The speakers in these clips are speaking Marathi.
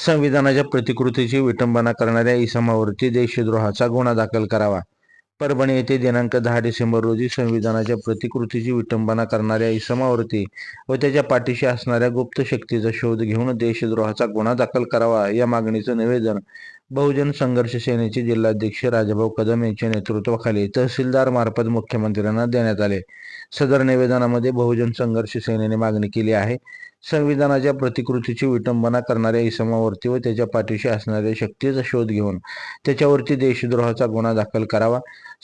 संविधानाच्या प्रतिकृतीची विटंबना करणाऱ्या इसमावरती देशद्रोहाचा गुन्हा दाखल करावा. परभणी येथे दिनांक दहा डिसेंबर रोजी संविधानाच्या प्रतिकृतीची विटंबना करणाऱ्या इसमावरती व त्याच्या पाठीशी असणाऱ्या गुप्त शक्तीचा शोध घेऊन देशद्रोहाचा गुन्हा दाखल करावा या मागणीचं निवेदन बहुजन संघर्ष सेनेचे जिल्हाध्यक्ष राजाभाऊ कदम यांच्या नेतृत्वाखाली तहसीलदार मार्फत मुख्यमंत्र्यांना देण्यात आले. सदर निवेदनामध्ये बहुजन संघर्ष सेनेने मागणी केली आहे. संविधानाच्या प्रतिकृतीची विटंबना करणाऱ्या इसमावरती व त्याच्या पाठीशी असणाऱ्या शक्तीचा शोध घेऊन त्याच्यावरती देशद्रोहाचा गुन्हा दाखल करावा.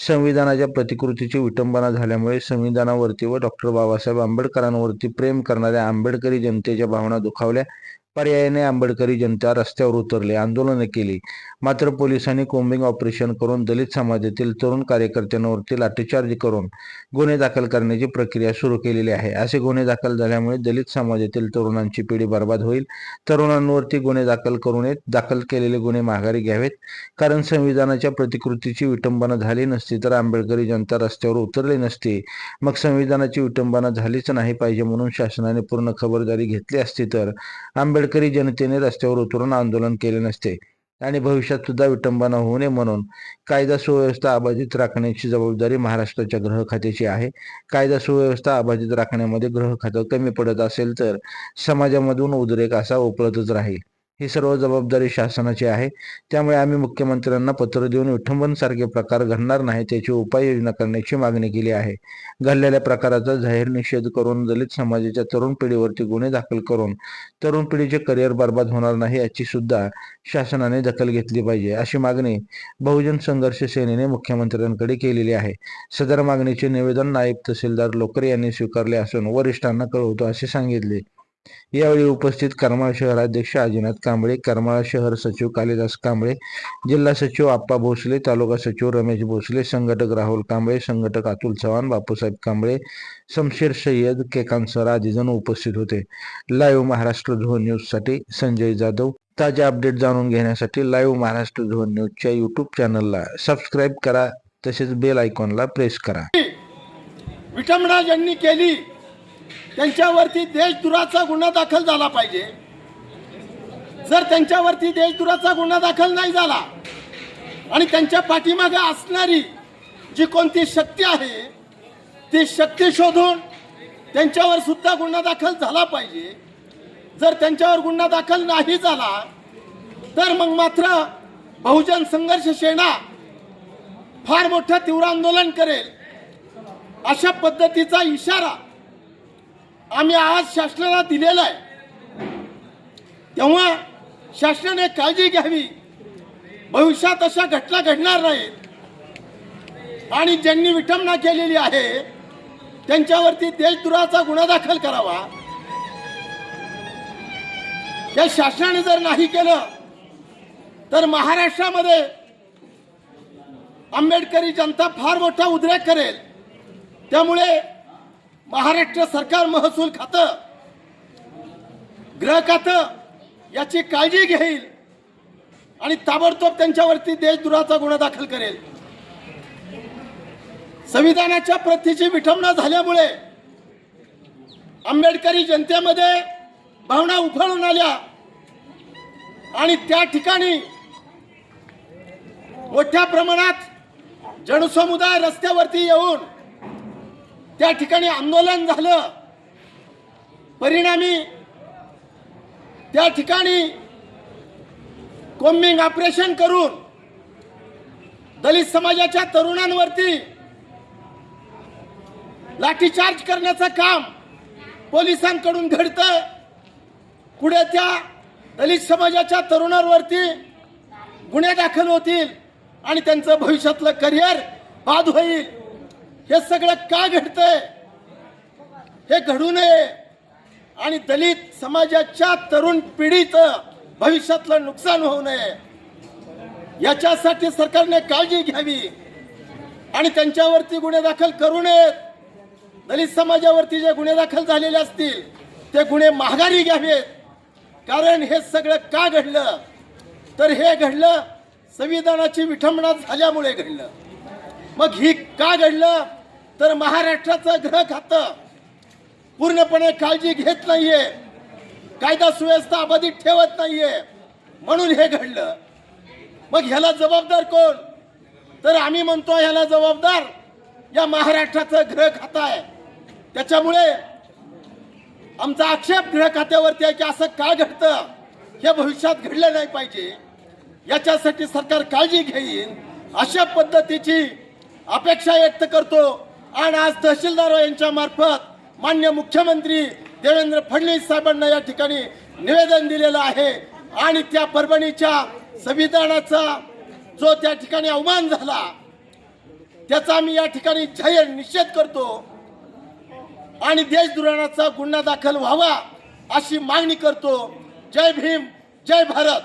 संविधानाच्या प्रतिकृतीची विटंबना झाल्यामुळे संविधानावरती व डॉक्टर बाबासाहेब आंबेडकरांवरती प्रेम करणाऱ्या आंबेडकरी जनतेच्या भावना दुखावल्या. पर्यायाने आंबेडकरी जनता रस्त्यावर उतरली आंदोलनं केली. मात्र पोलिसांनी कोम्बिंग ऑपरेशन करून दलित समाजातील तरुण कार्यकर्त्यांवरती लाठीचार्ज करून गुन्हे दाखल करण्याची प्रक्रिया सुरू केलेली आहे. असे गुन्हे दाखल झाल्यामुळे दलित समाजातील तरुणांची पिढी बर्बाद होईल. तरुणांवरती गुन्हे दाखल करू नयेत. दाखल केलेले गुन्हे माघारी घ्यावेत. कारण संविधानाच्या प्रतिकृतीची विटंबना झाली नसती तर आंबेडकरी जनता रस्त्यावर उतरली नसती. मग संविधानाची विटंबना झालीच नाही पाहिजे म्हणून शासनाने पूर्ण खबरदारी घेतली असती तर आंबेडकर जनतेने रस्त्यावर उतरून आंदोलन केले नसते. आणि भविष्यात सुद्धा विटंबना होऊ नये म्हणून कायदा सुव्यवस्था अबाधित राखण्याची जबाबदारी महाराष्ट्राच्या ग्रह खात्याची आहे. कायदा सुव्यवस्था अबाधित राखण्यामध्ये ग्रह खातं कमी पडत असेल तर समाजामधून उद्रेक असा उपलब्धच राहील. ही सर्व जबाबदारी शासनाची आहे. त्यामुळे आम्ही मुख्यमंत्र्यांना पत्र देऊन विठंबनसारखे प्रकार घडणार नाही त्याची उपाययोजना करण्याची मागणी केली आहे. घडलेल्या प्रकाराचा जाहीर निषेध करून दलित समाजाच्या तरुण पिढीवरती गुन्हे दाखल करून तरुण पिढीचे करिअर बर्बाद होणार नाही याची सुद्धा शासनाने दखल घेतली पाहिजे अशी मागणी बहुजन संघर्ष सेनेने मुख्यमंत्र्यांकडे केलेली आहे. सदर मागणीचे निवेदन नायब तहसीलदार लोकरे यांनी स्वीकारले असून वरिष्ठांना कळवतो असे सांगितले. यावेळी उपस्थित करमाळ शहराध्यक्ष आजीनाथ कांबळे करमाळ शहर सचिव कालिदास कांबळे जिल्हा सचिव आप्पा भोसले तालुका सचिव रमेश भोसले संघटक राहुल कांबळे संघटक अतुल चव्हाण बापूसाहेब कांबळे शमशेर सय्यद केकांसर आदी जण उपस्थित होते. लाईव्ह महाराष्ट्र झोन न्यूजसाठी संजय जाधव. ताजे अपडेट जाणून घेण्यासाठी लाईव्ह महाराष्ट्र झोन न्यूजच्या युट्यूब चॅनलला सबस्क्राईब करा तसेच बेल आयकॉनला प्रेस करा. विटंबना ज्यांनी केली त्यांच्यावरती देशदुराचा गुन्हा दाखल झाला पाहिजे. जर त्यांच्यावरती देशदुराचा गुन्हा दाखल नाही झाला आणि त्यांच्या पाठीमागे असणारी जी कोणती शक्ती आहे ती शक्ती शोधून त्यांच्यावर सुद्धा गुन्हा दाखल झाला पाहिजे. जर त्यांच्यावर गुन्हा दाखल नाही झाला तर मग मात्र बहुजन संघर्ष सेना फार मोठं तीव्र आंदोलन करेल. अशा पद्धतीचा इशारा आम्ही आज शासनाला दिलेला आहे. तेव्हा शासनाने काळजी घ्यावी. भविष्यात अशा घटना घडणार नाहीत. आणि ज्यांनी विटंबना केलेली आहे त्यांच्यावरती देशद्रोहाचा गुन्हा दाखल करावा. या शासनाने जर नाही केलं तर महाराष्ट्रामध्ये आंबेडकरी जनता फार मोठा उद्रेक करेल. त्यामुळे महाराष्ट्र सरकार महसूल खातं ग्रह खातं याची काळजी घेईल आणि ताबडतोब त्यांच्यावरती देशद्रोहाचा गुन्हा दाखल करेल. संविधानाच्या प्रतीची विठंबना झाल्यामुळे आंबेडकरी जनतेमध्ये भावना उफाळून आल्या. आणि त्या ठिकाणी मोठ्या प्रमाणात जनसमुदाय रस्त्यावरती येऊन त्या ठिकाणी आंदोलन झालं. परिणामी त्या ठिकाणी कोम्बिंग ऑपरेशन करून दलित समाजाच्या तरुणांवरती लाठीचार्ज करण्याचं काम पोलिसांकडून घडतं. पुढे त्या दलित समाजाच्या तरुणांवरती गुन्हे दाखल होतील आणि त्यांचं भविष्यातलं करिअर बाद होईल. हे सगळं का घडतंय? हे घडू नये. आणि दलित समाजाच्या तरुण पिढीचं भविष्यातलं नुकसान होऊ नये. याच्यासाठी सरकारने काळजी घ्यावी. आणि त्यांच्यावरती गुन्हे दाखल करू नयेत. दलित समाजावरती जे गुन्हे दाखल झालेले असतील ते गुन्हे माघारी घ्यावेत. कारण हे सगळं का घडलं? तर हे घडलं संविधानाची विठंबना झाल्यामुळे घडलं. मग ही का घडलं? तर महाराष्ट्राचं ग्रह खातं पूर्णपणे काळजी घेत नाहीये. कायदा सुव्यवस्था अबाधित ठेवत नाहीये. म्हणून हे घडलं. मग ह्याला जबाबदार कोण? तर आम्ही म्हणतो ह्याला जबाबदार या महाराष्ट्राचं ग्रह खातं आहे. त्याच्यामुळे आमचा आक्षेप गृह खात्यावरती आहे की असं का घडतं? हे भविष्यात घडलं नाही पाहिजे. याच्यासाठी सरकार काळजी घेईल अशा पद्धतीची अपेक्षा व्यक्त करतो. आणि आज तहसीलदार हो यांच्या मार्फत मान्य मुख्यमंत्री देवेंद्र फडणवीस साहेबांना या ठिकाणी निवेदन दिलेलं आहे. आणि त्या परभणीच्या संविधानाचा जो त्या ठिकाणी अवमान झाला त्याचा आम्ही या ठिकाणी जाहीर निषेध करतो. आणि देशद्रोहाचा गुन्हा दाखल व्हावा अशी मागणी करतो. जय भीम जय भारत.